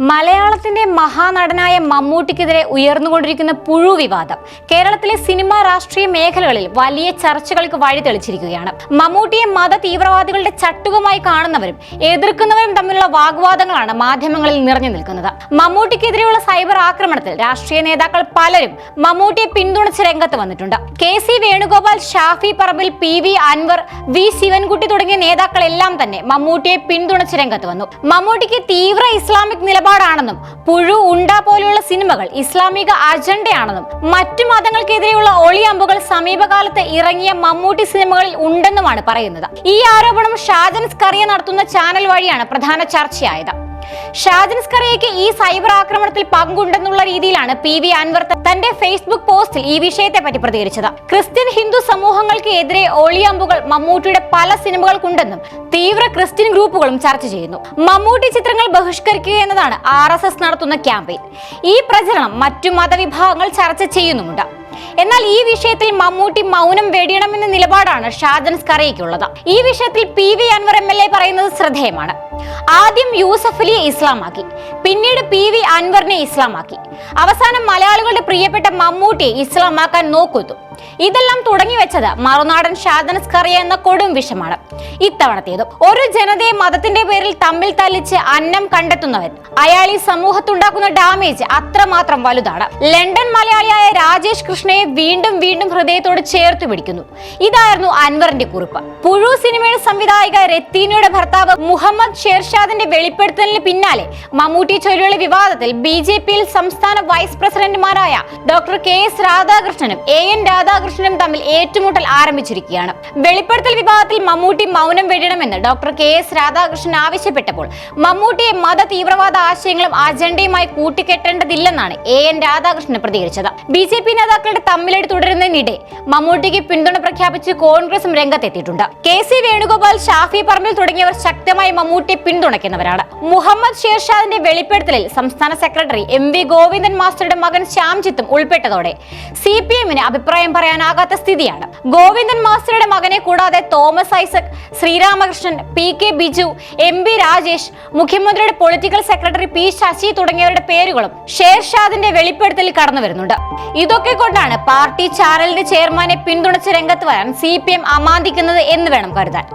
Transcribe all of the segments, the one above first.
മലയാള മലയാളത്തിന്റെ മഹാനടനായ മമ്മൂട്ടിക്കെതിരെ ഉയർന്നുകൊണ്ടിരിക്കുന്ന പുഴു വിവാദം. കേരളത്തിലെ സിനിമാ രാഷ്ട്രീയ മേഖലകളിൽ വലിയ ചർച്ചകൾക്ക് വഴി തെളിച്ചിരിക്കുകയാണ്. മമ്മൂട്ടിയെ മത തീവ്രവാദികളുടെ ചട്ടുകമായി കാണുന്നവരും എതിർക്കുന്നവരും തമ്മിലുള്ള വാഗ്വാദങ്ങളാണ് മാധ്യമങ്ങളിൽ നിറഞ്ഞു നിൽക്കുന്നത്. മമ്മൂട്ടിക്കെതിരെയുള്ള സൈബർ ആക്രമണത്തിൽ രാഷ്ട്രീയ നേതാക്കൾ പലരും മമ്മൂട്ടിയെ പിന്തുണച്ച് രംഗത്ത് വന്നിട്ടുണ്ട്. K C Venugopal Shafi Parambil P V Anvar V Sivankutty തുടങ്ങിയ നേതാക്കളെല്ലാം തന്നെ മമ്മൂട്ടിയെ പിന്തുണച്ച് രംഗത്ത് വന്നു. മമ്മൂട്ടിക്ക് തീവ്ര ഇസ്ലാമിക് നിലപാടാണെന്നും പുഴു ഉണ്ട പോലെയുള്ള സിനിമകൾ ഇസ്ലാമിക അജണ്ടയാണെന്നും മറ്റു മതങ്ങൾക്കെതിരെയുള്ള ഒളിയമ്പുകൾ സമീപകാലത്ത് ഇറങ്ങിയ മമ്മൂട്ടി സിനിമകളിൽ ഉണ്ടെന്നുമാണ് പറയുന്നത്. ഈ ആരോപണം ഷാജൻ സ്കറിയ നടത്തുന്ന ചാനൽ വഴിയാണ് പ്രധാന ചർച്ചയായത്. ഷാജൻ സ്കറിയയ്ക്ക് ഈ സൈബർ ആക്രമണത്തിൽ പങ്കുണ്ടെന്നുള്ള രീതിയിലാണ് പി വി അൻവർ തന്റെ ഫേസ്ബുക്ക് പോസ്റ്റിൽ ഈ വിഷയത്തെ പറ്റി പ്രതികരിച്ചത്. ക്രിസ്ത്യൻ ഹിന്ദു സമൂഹങ്ങൾക്ക് എതിരെ ഒളിയമ്പുകൾ മമ്മൂട്ടിയുടെ പല സിനിമകൾക്കുണ്ടെന്നും തീവ്ര ക്രിസ്ത്യൻ ഗ്രൂപ്പുകളും ചർച്ച ചെയ്യുന്നു. മമ്മൂട്ടി ചിത്രങ്ങൾ ബഹിഷ്കരിക്കുക എന്നതാണ് ആർ നടത്തുന്ന ക്യാമ്പയിൻ. ഈ പ്രചരണം മറ്റു മതവിഭാഗങ്ങൾ ചർച്ച ചെയ്യുന്നുമുണ്ട്. എന്നാൽ ഈ വിഷയത്തിൽ മമ്മൂട്ടി മൗനം വെടിയണമെന്ന നിലപാടാണ് ഷാജൻ സ്കറിയയ്ക്കുള്ളത്. ഈ വിഷയത്തിൽ P V Anvar M L A പറയുന്നത് ശ്രദ്ധേയമാണ്. ആദ്യം യൂസഫ് അലിയെ ഇസ്ലാമാക്കി പിന്നീട് പി വി അൻവറിനെ ഇസ്ലാമാക്കി. അവസാനം മലയാളികളുടെ പ്രിയപ്പെട്ട മമ്മൂട്ടിയെ ഇസ്ലാമാക്കാൻ നോക്കുന്നു ഇതെല്ലാം തുടങ്ങി വെച്ചത് മറുനാടൻ ഷാദനസ്കറിയ എന്ന കൊടും വിഷമാണ്. ഇത്തവണത്തേതും ഒരു ജനതയെ മതത്തിന്റെ പേരിൽ തമ്മിൽ തല്ലിച്ച് അന്നം കണ്ടെത്തുന്നവൻ അയാൾ ഈ സമൂഹത്തുണ്ടാക്കുന്ന ഡാമേജ് അത്രമാത്രം വലുതാണ്. ലണ്ടൻ മലയാളിയായ രാജേഷ് കൃഷ്ണയെ വീണ്ടും വീണ്ടും ഹൃദയത്തോട് ചേർത്ത് പിടിക്കുന്നു. ഇതായിരുന്നു അൻവറിന്റെ കുറിപ്പ്. പുഴു സിനിമയുടെ സംവിധായക രത്തീനയുടെ ഭർത്താവ് മുഹമ്മദ് ഷേർഷാദിന്റെ വെളിപ്പെടുത്തലിന് പിന്നാലെ മമ്മൂട്ടി ചൊല്ലിയുള്ള വിവാദത്തിൽ ബി ജെ പിയിൽ സംസ്ഥാന വൈസ് പ്രസിഡന്റുമാരായ ഡോക്ടർ കെ എസ് രാധാകൃഷ്ണനും എ എൻ രാധാകൃഷ്ണനും തമ്മിൽ ഏറ്റുമുട്ടൽ ആരംഭിച്ചിരിക്കുകയാണ്. വെളിപ്പെടുത്തൽ വിവാദത്തിൽ മമ്മൂട്ടി മൗനം വെടിയണമെന്ന് ഡോക്ടർ കെ എസ് രാധാകൃഷ്ണൻ ആവശ്യപ്പെട്ടപ്പോൾ മമ്മൂട്ടിയെ മത തീവ്രവാദ ആശയങ്ങളും അജണ്ടയുമായി കൂട്ടിക്കെട്ടേണ്ടതില്ലെന്നാണ് എ എൻ രാധാകൃഷ്ണൻ പ്രതികരിച്ചത്. ബി ജെ പി നേതാക്കളുടെ തമ്മിലടി തുടരുന്നതിനിടെ മമ്മൂട്ടിക്ക് പിന്തുണ പ്രഖ്യാപിച്ച് കോൺഗ്രസും രംഗത്തെത്തിയിട്ടുണ്ട്. കെ സി വേണുഗോപാൽ ഷാഫി പറമ്പിൽ തുടങ്ങിയവർ ശക്തമായി മമ്മൂട്ടിയെ പിന്തുണയ്ക്കുന്നവരാണ്. മുഹമ്മദ് ഷേർഷാദിന്റെ വെളിപ്പെടുത്തലിൽ സംസ്ഥാന സെക്രട്ടറി എം വി ഗോവിന്ദൻ മാസ്റ്ററുടെ മകൻ ശ്യാംജിത്തും ഉൾപ്പെട്ടതോടെ സി പി എമ്മിന് അഭിപ്രായം പറയാനാകാത്ത സ്ഥിതിയാണ്. ഗോവിന്ദൻ മാസ്റ്ററുടെ മകനെ കൂടാതെ Thomas Isaac Sreeramakrishnan P K Biju M B Rajesh മുഖ്യമന്ത്രിയുടെ പൊളിറ്റിക്കൽ സെക്രട്ടറി പി ശശി തുടങ്ങിയവരുടെ പേരുകളും ഷേർഷാദിന്റെ വെളിപ്പെടുത്തലിൽ കടന്നു വരുന്നുണ്ട്. ഇതൊക്കെ കൊണ്ടാണ് പാർട്ടി ചാനലിന്റെ ചെയർമാനെ പിന്തുണച്ച് രംഗത്ത് വരാൻ സി പി എം അമാന്തിക്കുന്നത് എന്ന് വേണം കരുതാൻ.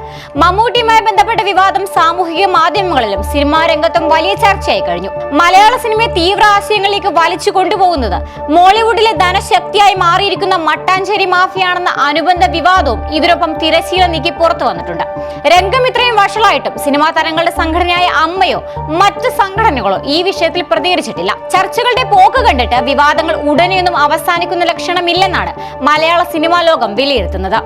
മമ്മൂട്ടിയുമായി ബന്ധപ്പെട്ട വിവാദം സാമൂഹിക മാധ്യമങ്ങളിലും സിനിമാ രംഗത്തും വലിയ ചർച്ചയായി കഴിഞ്ഞു. മലയാള സിനിമയെ തീവ്ര ആശയങ്ങളിലേക്ക് വലിച്ചു കൊണ്ടുപോകുന്നത് മോളിവുഡിലെ ധനശക്തിയായി മാറിയിരിക്കുന്ന മട്ടാഞ്ചേരി മാഫിയാണെന്ന അനുബന്ധ വിവാദവും ഇതിനൊപ്പം തിരശീല നീക്കി പുറത്തു വന്നിട്ടുണ്ട്. രംഗം ഇത്രയും വഷളായിട്ടും സിനിമാ താരങ്ങളുടെ സംഘടനയായ അമ്മയോ മറ്റ് സംഘടനകളോ ഈ വിഷയത്തിൽ പ്രതികരിച്ചിട്ടില്ല. ചർച്ചകളുടെ പോക്ക് കണ്ടിട്ട് വിവാദങ്ങൾ ഉടനെയൊന്നും അവസാനിക്കുന്ന ലക്ഷണമില്ലെന്നാണ് മലയാള സിനിമാ ലോകം വിലയിരുത്തുന്നത്.